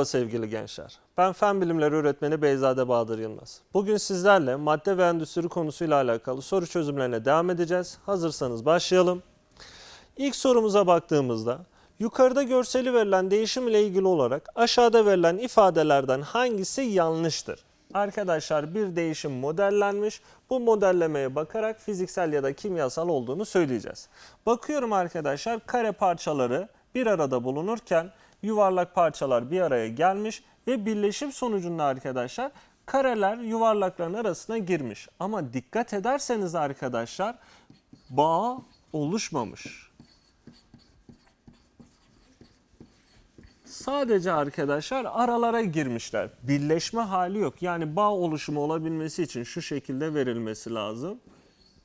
Merhaba sevgili gençler. Ben Fen Bilimleri Öğretmeni Beyzade Bahadır Yılmaz. Bugün sizlerle madde ve endüstri konusuyla alakalı soru çözümlerine devam edeceğiz. Hazırsanız başlayalım. İlk sorumuza baktığımızda yukarıda görseli verilen değişim ile ilgili olarak aşağıda verilen ifadelerden hangisi yanlıştır? Arkadaşlar bir değişim modellenmiş. Bu modellemeye bakarak fiziksel ya da kimyasal olduğunu söyleyeceğiz. Bakıyorum arkadaşlar kare parçaları bir arada bulunurken yuvarlak parçalar bir araya gelmiş ve birleşim sonucunda arkadaşlar kareler yuvarlakların arasına girmiş. Ama dikkat ederseniz arkadaşlar bağ oluşmamış. Sadece arkadaşlar aralara girmişler. Birleşme hali yok. Yani bağ oluşumu olabilmesi için şu şekilde verilmesi lazım.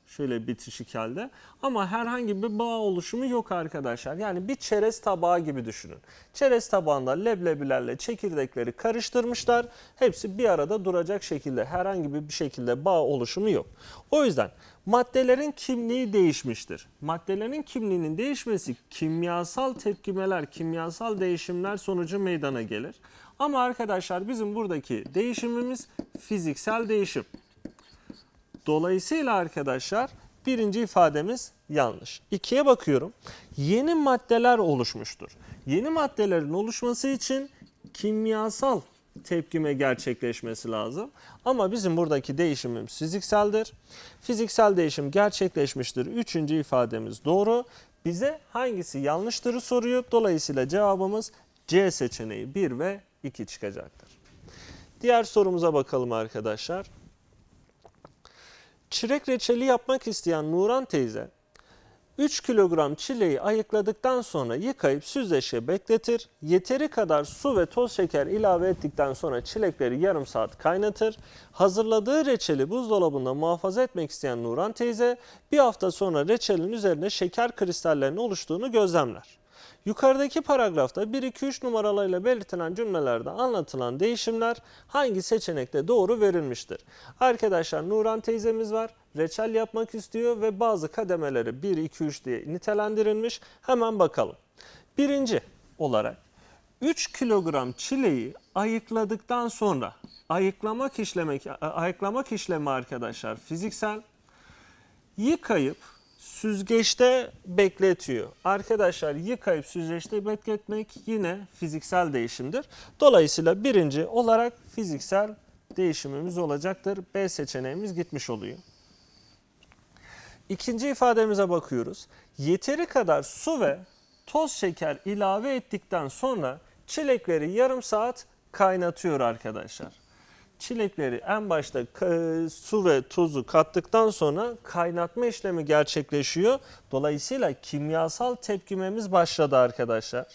Şöyle bitişik halde. Ama herhangi bir bağ oluşumu yok arkadaşlar. Yani bir çerez tabağı gibi düşünün. Çerez tabağında leblebilerle çekirdekleri karıştırmışlar. Hepsi bir arada duracak şekilde herhangi bir şekilde bağ oluşumu yok. O yüzden maddelerin kimliği değişmiştir. Maddelerin kimliğinin değişmesi kimyasal tepkimeler, kimyasal değişimler sonucu meydana gelir. Ama arkadaşlar bizim buradaki değişimimiz fiziksel değişim. Dolayısıyla arkadaşlar birinci ifademiz yanlış. İkiye bakıyorum. Yeni maddeler oluşmuştur. Yeni maddelerin oluşması için kimyasal tepkime gerçekleşmesi lazım. Ama bizim buradaki değişimimiz fizikseldir. Fiziksel değişim gerçekleşmiştir. Üçüncü ifademiz doğru. Bize hangisi yanlıştırı soruyor. Dolayısıyla cevabımız C seçeneği 1 ve 2 çıkacaktır. Diğer sorumuza bakalım arkadaşlar. Çilek reçeli yapmak isteyen Nuran teyze 3 kilogram çileği ayıkladıktan sonra yıkayıp süzgeçe bekletir. Yeteri kadar su ve toz şeker ilave ettikten sonra çilekleri yarım saat kaynatır. Hazırladığı reçeli buzdolabında muhafaza etmek isteyen Nuran teyze bir hafta sonra reçelin üzerine şeker kristallerinin oluştuğunu gözlemler. Yukarıdaki paragrafta 1-2-3 numaralarıyla belirtilen cümlelerde anlatılan değişimler hangi seçenekte doğru verilmiştir? Arkadaşlar Nuran teyzemiz var. Reçel yapmak istiyor ve bazı kademeleri 1-2-3 diye nitelendirilmiş. Hemen bakalım. Birinci olarak 3 kilogram çileği ayıkladıktan sonra ayıklamak işlemek ayıklamak işlemi arkadaşlar fiziksel yıkayıp süzgeçte bekletiyor. Arkadaşlar yıkayıp süzgeçte bekletmek yine fiziksel değişimdir. Dolayısıyla birinci olarak fiziksel değişimimiz olacaktır. B seçeneğimiz gitmiş oluyor. İkinci ifademize bakıyoruz. Yeteri kadar su ve toz şeker ilave ettikten sonra çilekleri yarım saat kaynatıyor arkadaşlar. Çilekleri en başta su ve tuzu kattıktan sonra kaynatma işlemi gerçekleşiyor. Dolayısıyla kimyasal tepkimemiz başladı arkadaşlar.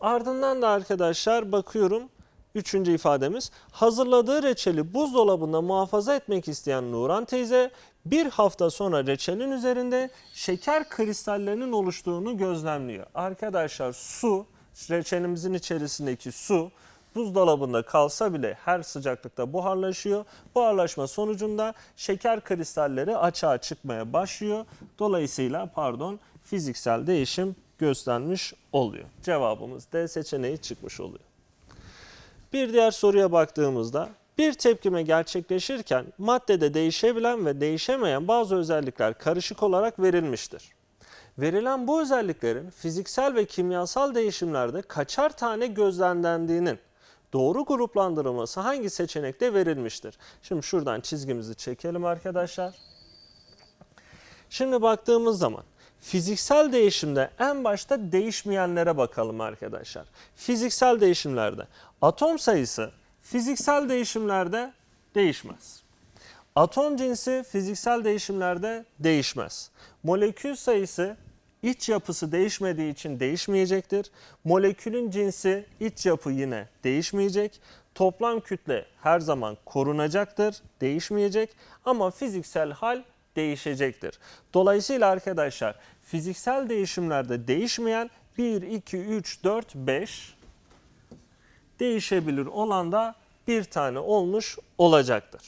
Ardından da arkadaşlar bakıyorum üçüncü ifademiz. Hazırladığı reçeli buzdolabında muhafaza etmek isteyen Nuran teyze bir hafta sonra reçelin üzerinde şeker kristallerinin oluştuğunu gözlemliyor. Arkadaşlar su, reçelimizin içerisindeki su buzdolabında kalsa bile her sıcaklıkta buharlaşıyor. Buharlaşma sonucunda şeker kristalleri açığa çıkmaya başlıyor. Dolayısıyla pardon fiziksel değişim göstermiş oluyor. Cevabımız D seçeneği çıkmış oluyor. Bir diğer soruya baktığımızda bir tepkime gerçekleşirken maddede değişebilen ve değişemeyen bazı özellikler karışık olarak verilmiştir. Verilen bu özelliklerin fiziksel ve kimyasal değişimlerde kaçar tane gözlemlendiğinin doğru gruplandırılması hangi seçenekte verilmiştir? Şimdi şuradan çizgimizi çekelim arkadaşlar. Şimdi baktığımız zaman fiziksel değişimde en başta değişmeyenlere bakalım arkadaşlar. Fiziksel değişimlerde atom sayısı fiziksel değişimlerde değişmez. Atom cinsi fiziksel değişimlerde değişmez. Molekül sayısı iç yapısı değişmediği için değişmeyecektir. Molekülün cinsi iç yapı yine değişmeyecek. Toplam kütle her zaman korunacaktır, değişmeyecek ama fiziksel hal değişecektir. Dolayısıyla arkadaşlar fiziksel değişimlerde değişmeyen 1, 2, 3, 4, 5 değişebilir olan da bir tane olmuş olacaktır.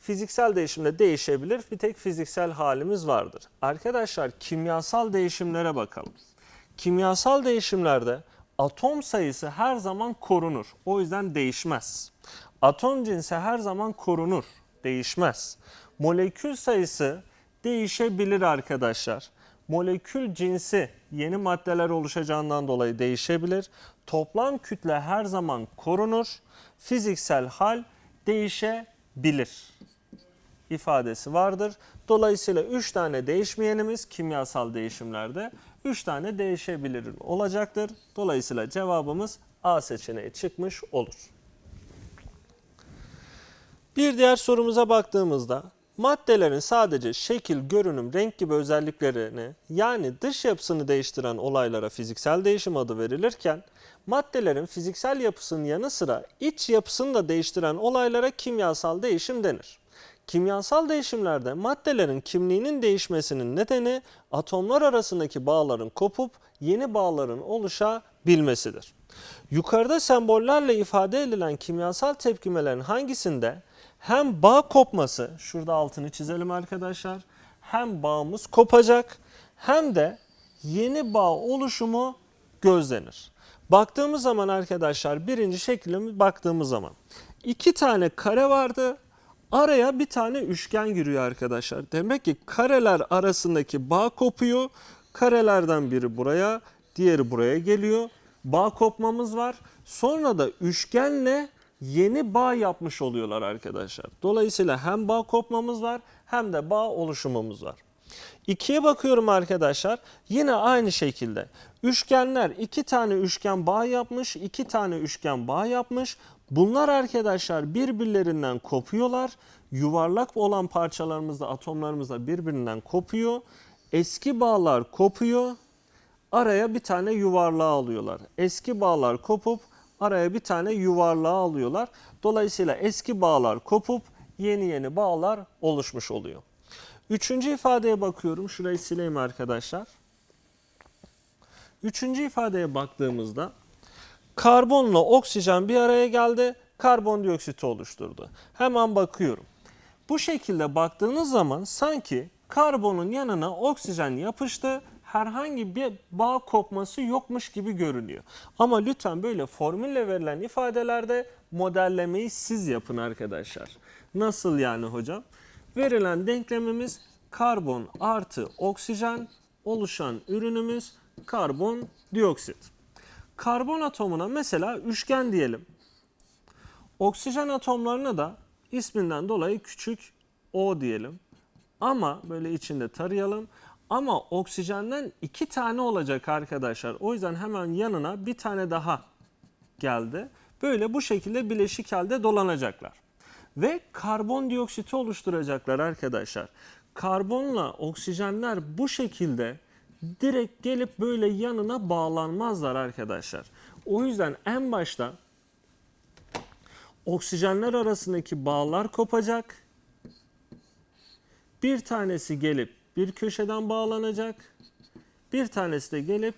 Fiziksel değişimde değişebilir. Bir tek fiziksel halimiz vardır. Arkadaşlar kimyasal değişimlere bakalım. Kimyasal değişimlerde atom sayısı her zaman korunur. O yüzden değişmez. Atom cinsi her zaman korunur, değişmez. Molekül sayısı değişebilir arkadaşlar. Molekül cinsi yeni maddeler oluşacağından dolayı değişebilir. Toplam kütle her zaman korunur. Fiziksel hal değişebilir ifadesi vardır. Dolayısıyla 3 tane değişmeyenimiz kimyasal değişimlerde 3 tane değişebilir olacaktır. Dolayısıyla cevabımız A seçeneği çıkmış olur. Bir diğer sorumuza baktığımızda maddelerin sadece şekil, görünüm, renk gibi özelliklerini yani dış yapısını değiştiren olaylara fiziksel değişim adı verilirken maddelerin fiziksel yapısının yanı sıra iç yapısını da değiştiren olaylara kimyasal değişim denir. Kimyasal değişimlerde maddelerin kimliğinin değişmesinin nedeni atomlar arasındaki bağların kopup yeni bağların oluşabilmesidir. Yukarıda sembollerle ifade edilen kimyasal tepkimelerin hangisinde hem bağ kopması, şurada altını çizelim arkadaşlar, hem bağımız kopacak hem de yeni bağ oluşumu gözlenir. Baktığımız zaman arkadaşlar birinci şekilde baktığımız zaman iki tane kare vardı. Araya bir tane üçgen giriyor arkadaşlar. Demek ki kareler arasındaki bağ kopuyor. Karelerden biri buraya, diğeri buraya geliyor. Bağ kopmamız var. Sonra da üçgenle yeni bağ yapmış oluyorlar arkadaşlar. Dolayısıyla hem bağ kopmamız var hem de bağ oluşumumuz var. İkiye bakıyorum arkadaşlar. Yine aynı şekilde. Üçgenler iki tane üçgen bağ yapmış, iki tane üçgen bağ yapmış. Bunlar arkadaşlar birbirlerinden kopuyorlar. Yuvarlak olan parçalarımızda, atomlarımızda birbirinden kopuyor. Eski bağlar kopuyor. Araya bir tane yuvarlağı alıyorlar. Eski bağlar kopup araya bir tane yuvarlağı alıyorlar. Dolayısıyla eski bağlar kopup yeni yeni bağlar oluşmuş oluyor. Üçüncü ifadeye bakıyorum. Şurayı sileyim arkadaşlar. Üçüncü ifadeye baktığımızda karbonla oksijen bir araya geldi. Karbondioksit oluşturdu. Hemen bakıyorum. Bu şekilde baktığınız zaman sanki karbonun yanına oksijen yapıştı. Herhangi bir bağ kopması yokmuş gibi görünüyor. Ama lütfen böyle formülle verilen ifadelerde modellemeyi siz yapın arkadaşlar. Nasıl yani hocam? Verilen denklemimiz karbon artı oksijen oluşan ürünümüz karbon dioksit. Karbon atomuna mesela üçgen diyelim. Oksijen atomlarına da isminden dolayı küçük o diyelim. Ama böyle içinde tarayalım. Ama oksijenden iki tane olacak arkadaşlar. O yüzden hemen yanına bir tane daha geldi. Böyle bu şekilde bileşik halde dolanacaklar. Ve karbondioksiti oluşturacaklar arkadaşlar. Karbonla oksijenler bu şekilde direkt gelip böyle yanına bağlanmazlar arkadaşlar. O yüzden en başta oksijenler arasındaki bağlar kopacak. Bir tanesi gelip bir köşeden bağlanacak. Bir tanesi de gelip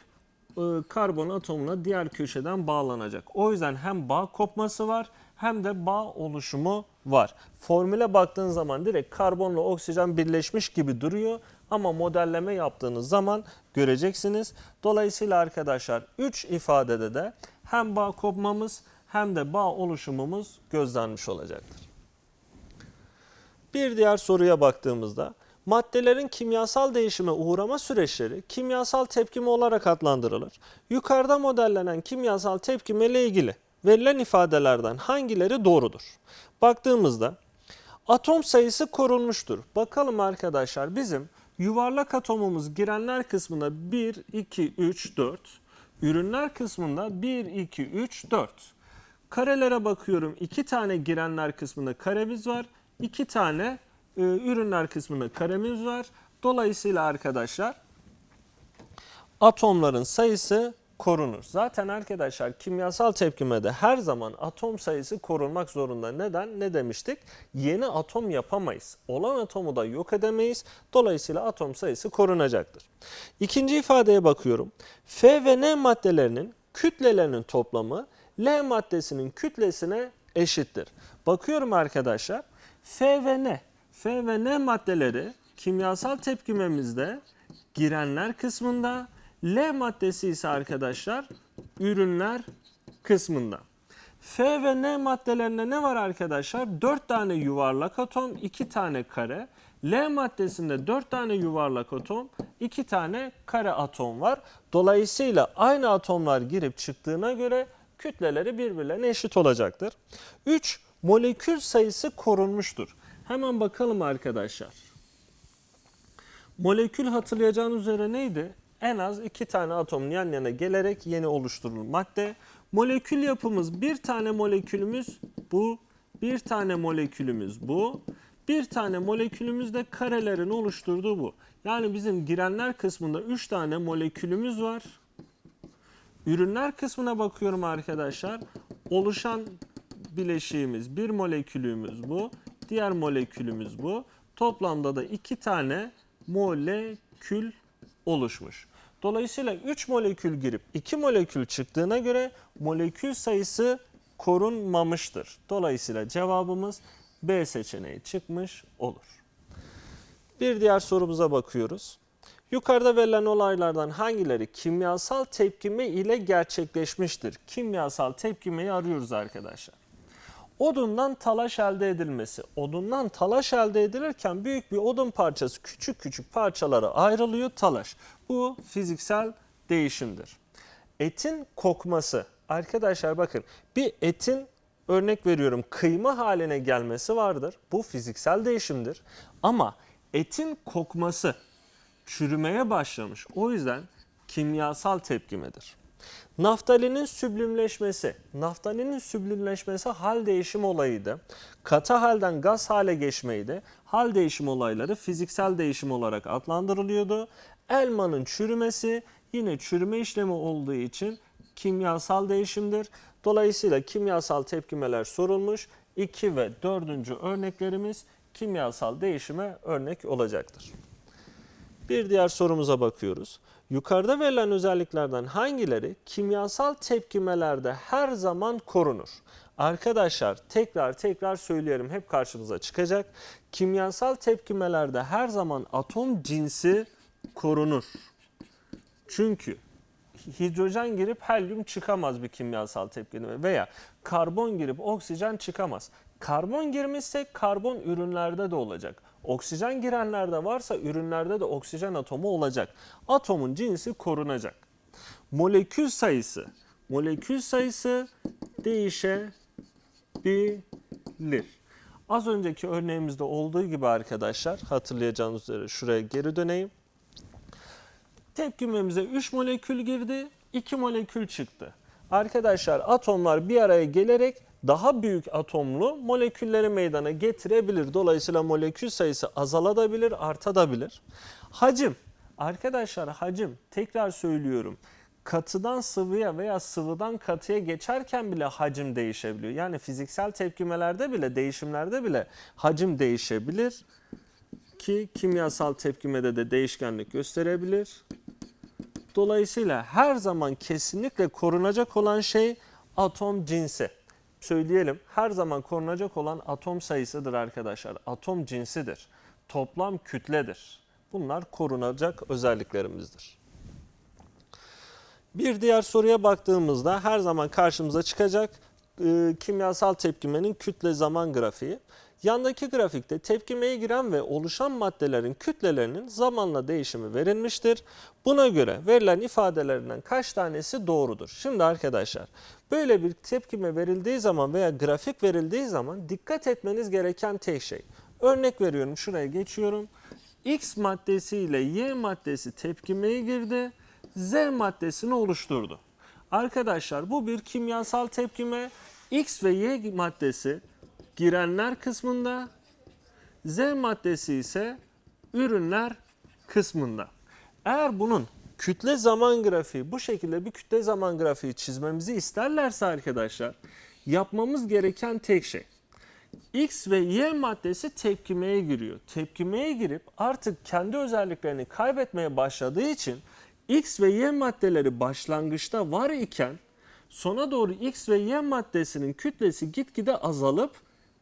e, karbon atomuna diğer köşeden bağlanacak. O yüzden hem bağ kopması var hem de bağ oluşumu var. Formüle baktığın zaman direkt karbonla oksijen birleşmiş gibi duruyor ama modelleme yaptığınız zaman göreceksiniz. Dolayısıyla arkadaşlar 3 ifadede de hem bağ kopmamız hem de bağ oluşumumuz gözlenmiş olacaktır. Bir diğer soruya baktığımızda maddelerin kimyasal değişime uğrama süreçleri kimyasal tepkime olarak adlandırılır. Yukarıda modellenen kimyasal tepkime ile ilgili verilen ifadelerden hangileri doğrudur? Baktığımızda atom sayısı korunmuştur. Bakalım arkadaşlar bizim yuvarlak atomumuz girenler kısmında 1, 2, 3, 4. Ürünler kısmında 1, 2, 3, 4. Karelere bakıyorum. 2 tane girenler kısmında karemiz var. 2 tane e, ürünler kısmında karemiz var. Dolayısıyla arkadaşlar atomların sayısı korunur. Zaten arkadaşlar kimyasal tepkimede her zaman atom sayısı korunmak zorunda. Neden? Ne demiştik? Yeni atom yapamayız. Olan atomu da yok edemeyiz. Dolayısıyla atom sayısı korunacaktır. İkinci ifadeye bakıyorum. F ve N maddelerinin kütlelerinin toplamı L maddesinin kütlesine eşittir. Bakıyorum arkadaşlar. F ve N. F ve N maddeleri kimyasal tepkimemizde girenler kısmında L maddesi ise arkadaşlar ürünler kısmında. F ve N maddelerinde ne var arkadaşlar? 4 tane yuvarlak atom, 2 tane kare. L maddesinde 4 tane yuvarlak atom, 2 tane kare atom var. Dolayısıyla aynı atomlar girip çıktığına göre kütleleri birbirlerine eşit olacaktır. 3. Molekül sayısı korunmuştur. Hemen bakalım arkadaşlar. Molekül hatırlayacağınız üzere neydi? En az iki tane atomun yan yana gelerek yeni oluşturulur madde. Molekül yapımız bir tane molekülümüz bu, bir tane molekülümüz bu, bir tane molekülümüz de karelerin oluşturduğu bu. Yani bizim girenler kısmında 3 tane molekülümüz var. Ürünler kısmına bakıyorum arkadaşlar. Oluşan bileşiğimiz bir molekülümüz bu. Diğer molekülümüz bu. Toplamda da iki tane molekül oluşmuş. Dolayısıyla 3 molekül girip 2 molekül çıktığına göre molekül sayısı korunmamıştır. Dolayısıyla cevabımız B seçeneği çıkmış olur. Bir diğer sorumuza bakıyoruz. Yukarıda verilen olaylardan hangileri kimyasal tepkime ile gerçekleşmiştir? Kimyasal tepkimeyi arıyoruz arkadaşlar. Odundan talaş elde edilmesi. Odundan talaş elde edilirken büyük bir odun parçası küçük küçük parçalara ayrılıyor talaş. Bu fiziksel değişimdir. Etin kokması. Arkadaşlar bakın bir etin örnek veriyorum kıyma haline gelmesi vardır. Bu fiziksel değişimdir. Ama etin kokması çürümeye başlamış. O yüzden kimyasal tepkimedir. Naftalinin süblimleşmesi. Naftalinin süblimleşmesi hal değişim olayıydı. Katı halden gaz hale geçmeydi. Hal değişim olayları fiziksel değişim olarak adlandırılıyordu. Elmanın çürümesi yine çürüme işlemi olduğu için kimyasal değişimdir. Dolayısıyla kimyasal tepkimeler sorulmuş. 2 ve 4. örneklerimiz kimyasal değişime örnek olacaktır. Bir diğer sorumuza bakıyoruz. Yukarıda verilen özelliklerden hangileri kimyasal tepkimelerde her zaman korunur? Arkadaşlar tekrar tekrar söyleyelim hep karşımıza çıkacak. Kimyasal tepkimelerde her zaman atom cinsi korunur. Çünkü hidrojen girip helyum çıkamaz bir kimyasal tepkime veya karbon girip oksijen çıkamaz. Karbon girmişse karbon ürünlerde de olacak. Oksijen girenlerde varsa ürünlerde de oksijen atomu olacak. Atomun cinsi korunacak. Molekül sayısı. Molekül sayısı değişebilir. Az önceki örneğimizde olduğu gibi arkadaşlar hatırlayacağınız üzere şuraya geri döneyim. Tepkimemize 3 molekül girdi, 2 molekül çıktı. Arkadaşlar atomlar bir araya gelerek daha büyük atomlu molekülleri meydana getirebilir. Dolayısıyla molekül sayısı azalabilir, artabilir. Hacim. Arkadaşlar hacim tekrar söylüyorum. Katıdan sıvıya veya sıvıdan katıya geçerken bile hacim değişebiliyor. Yani fiziksel tepkimelerde bile, değişimlerde bile hacim değişebilir ki kimyasal tepkimede de değişkenlik gösterebilir. Dolayısıyla her zaman kesinlikle korunacak olan şey atom cinsi. Söyleyelim her zaman korunacak olan atom sayısıdır arkadaşlar. Atom cinsidir. Toplam kütledir. Bunlar korunacak özelliklerimizdir. Bir diğer soruya baktığımızda her zaman karşımıza çıkacak e, kimyasal tepkimenin kütle zaman grafiği. Yandaki grafikte tepkimeye giren ve oluşan maddelerin kütlelerinin zamanla değişimi verilmiştir. Buna göre verilen ifadelerinden kaç tanesi doğrudur? Şimdi arkadaşlar böyle bir tepkime verildiği zaman veya grafik verildiği zaman dikkat etmeniz gereken tek şey. Örnek veriyorum şuraya geçiyorum. X maddesi ile Y maddesi tepkimeye girdi. Z maddesini oluşturdu. Arkadaşlar bu bir kimyasal tepkime. X ve Y maddesi girenler kısmında, Z maddesi ise ürünler kısmında. Eğer bunun kütle zaman grafiği bu şekilde bir kütle zaman grafiği çizmemizi isterlerse arkadaşlar yapmamız gereken tek şey X ve Y maddesi tepkimeye giriyor. Tepkimeye girip artık kendi özelliklerini kaybetmeye başladığı için X ve Y maddeleri başlangıçta var iken sona doğru X ve Y maddesinin kütlesi gitgide azalıp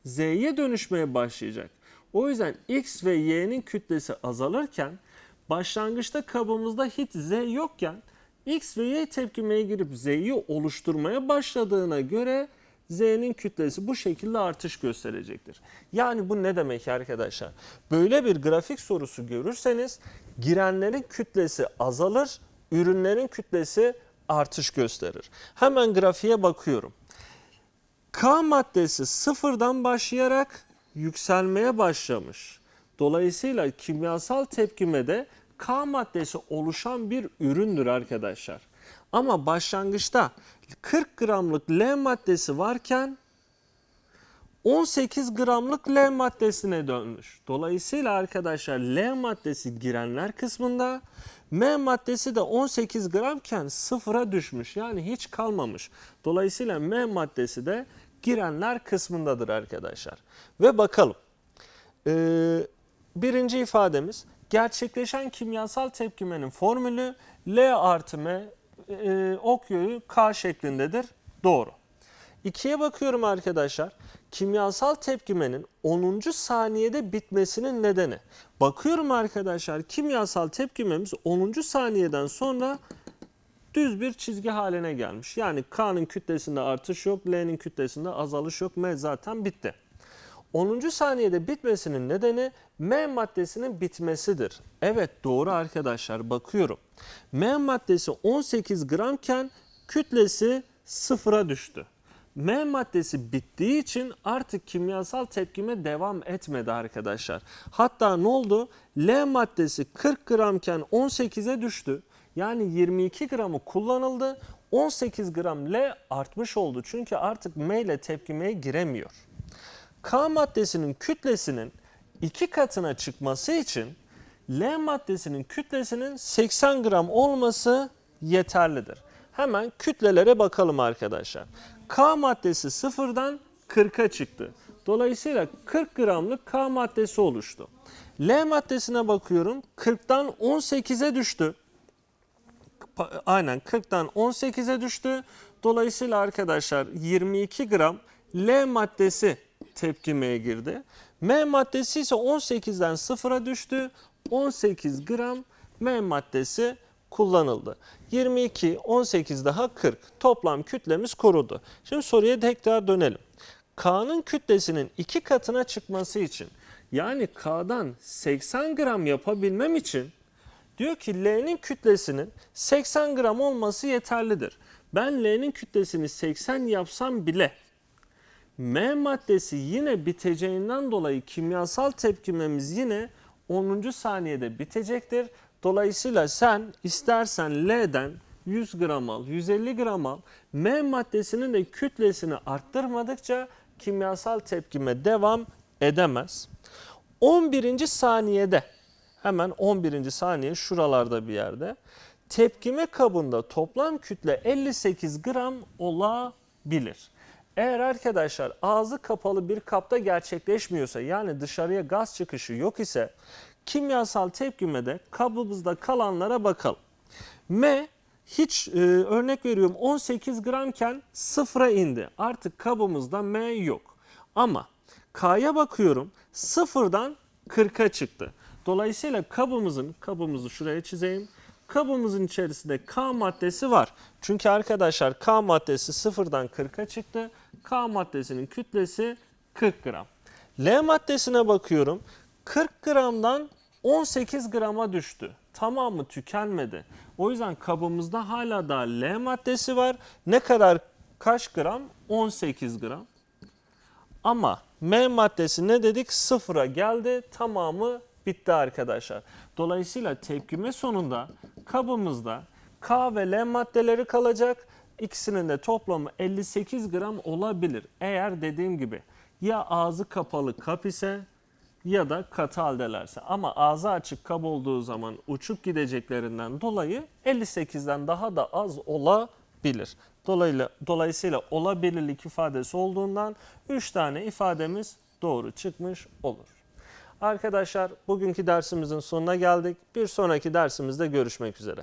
Z'ye dönüşmeye başlayacak. O yüzden X ve Y'nin kütlesi azalırken başlangıçta kabımızda hiç Z yokken X ve Y tepkimeye girip Z'yi oluşturmaya başladığına göre Z'nin kütlesi bu şekilde artış gösterecektir. Yani bu ne demek arkadaşlar? Böyle bir grafik sorusu görürseniz girenlerin kütlesi azalır, ürünlerin kütlesi artış gösterir. Hemen grafiğe bakıyorum. K maddesi sıfırdan başlayarak yükselmeye başlamış. Dolayısıyla kimyasal tepkimede K maddesi oluşan bir üründür arkadaşlar. Ama başlangıçta 40 gramlık L maddesi varken 18 gramlık L maddesine dönmüş. Dolayısıyla arkadaşlar L maddesi girenler kısmında, M maddesi de 18 gramken sıfıra düşmüş. Yani hiç kalmamış. Dolayısıyla M maddesi de girenler kısmındadır arkadaşlar. Ve bakalım. Ee, birinci ifademiz gerçekleşen kimyasal tepkimenin formülü L artı M e, ok K şeklindedir. Doğru. İkiye bakıyorum arkadaşlar. Kimyasal tepkimenin 10. saniyede bitmesinin nedeni. Bakıyorum arkadaşlar kimyasal tepkimemiz 10. saniyeden sonra düz bir çizgi haline gelmiş. Yani K'nın kütlesinde artış yok, L'nin kütlesinde azalış yok. M zaten bitti. 10. saniyede bitmesinin nedeni M maddesinin bitmesidir. Evet doğru arkadaşlar bakıyorum. M maddesi 18 gramken kütlesi sıfıra düştü. M maddesi bittiği için artık kimyasal tepkime devam etmedi arkadaşlar. Hatta ne oldu? L maddesi 40 gramken 18'e düştü. Yani 22 gramı kullanıldı. 18 gram L artmış oldu. Çünkü artık M ile tepkimeye giremiyor. K maddesinin kütlesinin iki katına çıkması için L maddesinin kütlesinin 80 gram olması yeterlidir. Hemen kütlelere bakalım arkadaşlar. K maddesi sıfırdan 40'a çıktı. Dolayısıyla 40 gramlık K maddesi oluştu. L maddesine bakıyorum. 40'tan 18'e düştü. Aynen 40'tan 18'e düştü. Dolayısıyla arkadaşlar 22 gram L maddesi tepkimeye girdi. M maddesi ise 18'den 0'a düştü. 18 gram M maddesi kullanıldı. 22, 18 daha 40. Toplam kütlemiz korudu. Şimdi soruya tekrar dönelim. K'nın kütlesinin iki katına çıkması için yani K'dan 80 gram yapabilmem için diyor ki L'nin kütlesinin 80 gram olması yeterlidir. Ben L'nin kütlesini 80 yapsam bile M maddesi yine biteceğinden dolayı kimyasal tepkimemiz yine 10. saniyede bitecektir. Dolayısıyla sen istersen L'den 100 gram al, 150 gram al. M maddesinin de kütlesini arttırmadıkça kimyasal tepkime devam edemez. 11. saniyede hemen 11. saniye şuralarda bir yerde tepkime kabında toplam kütle 58 gram olabilir. Eğer arkadaşlar ağzı kapalı bir kapta gerçekleşmiyorsa yani dışarıya gaz çıkışı yok ise kimyasal tepkimede kabımızda kalanlara bakalım. M hiç e, örnek veriyorum 18 gramken sıfıra indi. Artık kabımızda M yok. Ama K'ya bakıyorum sıfırdan 40'a çıktı. Dolayısıyla kabımızın, kabımızı şuraya çizeyim. Kabımızın içerisinde K maddesi var. Çünkü arkadaşlar K maddesi sıfırdan 40'a çıktı. K maddesinin kütlesi 40 gram. L maddesine bakıyorum. 40 gramdan 18 grama düştü. Tamamı tükenmedi. O yüzden kabımızda hala daha L maddesi var. Ne kadar kaç gram? 18 gram. Ama M maddesi ne dedik? Sıfıra geldi. Tamamı bitti arkadaşlar. Dolayısıyla tepkime sonunda kabımızda K ve L maddeleri kalacak. İkisinin de toplamı 58 gram olabilir. Eğer dediğim gibi ya ağzı kapalı kap ise ya da katı haldelerse. Ama ağzı açık kap olduğu zaman uçup gideceklerinden dolayı 58'den daha da az olabilir. Dolayısıyla, dolayısıyla olabilirlik ifadesi olduğundan 3 tane ifademiz doğru çıkmış olur. Arkadaşlar bugünkü dersimizin sonuna geldik. Bir sonraki dersimizde görüşmek üzere.